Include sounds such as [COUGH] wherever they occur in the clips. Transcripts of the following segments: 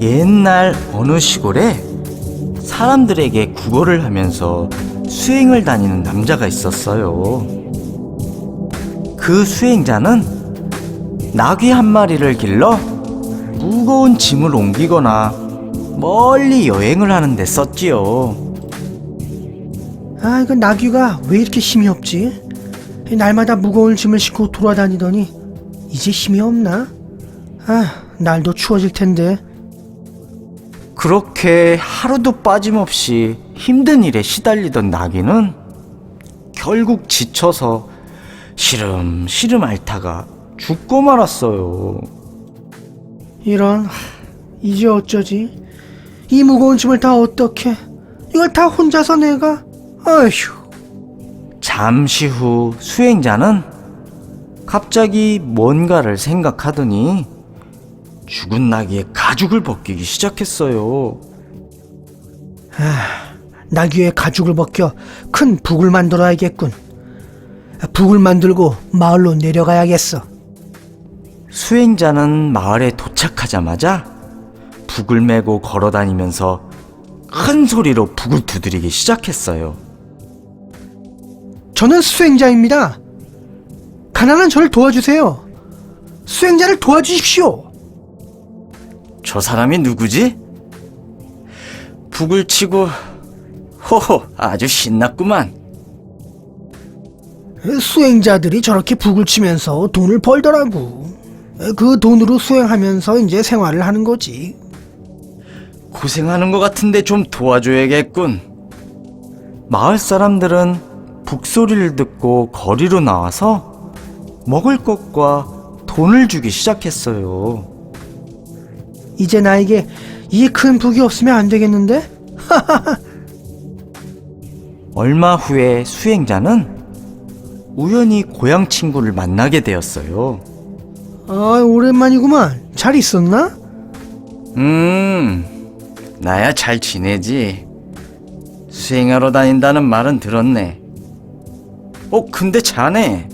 옛날 어느 시골에 사람들에게 구걸을 하면서 수행을 다니는 남자가 있었어요. 그 수행자는 나귀 한 마리를 길러 무거운 짐을 옮기거나 멀리 여행을 하는데 썼지요. 아, 이거 나귀가 왜 이렇게 힘이 없지? 날마다 무거운 짐을 싣고 돌아다니더니 이제 힘이 없나? 아, 날도 추워질 텐데. 그렇게 하루도 빠짐없이 힘든 일에 시달리던 나귀는 결국 지쳐서 시름시름 앓다가 죽고 말았어요. 이런 하, 이제 어쩌지? 이 무거운 짐을 다 어떻게? 이걸 다 혼자서 내가? 아휴. 잠시 후 수행자는 갑자기 뭔가를 생각하더니 죽은 나귀의 가죽을 벗기기 시작했어요. 나귀의 가죽을 벗겨 큰 북을 만들어야겠군. 북을 만들고 마을로 내려가야겠어. 수행자는 마을에 도착하자마자 북을 메고 걸어 다니면서 큰 소리로 북을 두드리기 시작했어요. 저는 수행자입니다. 가난한 저를 도와주세요. 수행자를 도와주십시오. 저 사람이 누구지? 북을 치고 호호 아주 신났구만. 수행자들이 저렇게 북을 치면서 돈을 벌더라고. 그 돈으로 수행하면서 이제 생활을 하는 거지. 고생하는 것 같은데 좀 도와줘야겠군. 마을 사람들은 북소리를 듣고 거리로 나와서 먹을 것과 돈을 주기 시작했어요. 이제 나에게 이 큰 북이 없으면 안 되겠는데? [LAUGHS] 얼마 후에 수행자는 우연히 고향 친구를 만나게 되었어요. 아, 오랜만이구만. 잘 있었나? 음, 나야 잘 지내지. 수행하러 다닌다는 말은 들었네. 어, 근데 자네,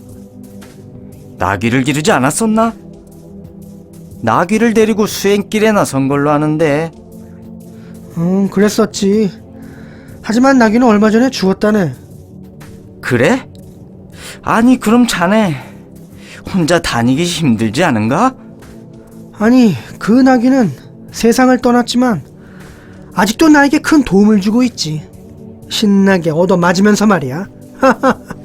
나귀를 기르지 않았었나? 나귀를 데리고 수행길에 나선 걸로 아는데, 음, 그랬었지. 하지만 나귀는 얼마 전에 죽었다네. 그래? 아니, 그럼 자네, 혼자 다니기 힘들지 않은가? 아니, 그 나귀는 세상을 떠났지만 아직도 나에게 큰 도움을 주고 있지. 신나게 얻어 맞으면서 말이야. [LAUGHS]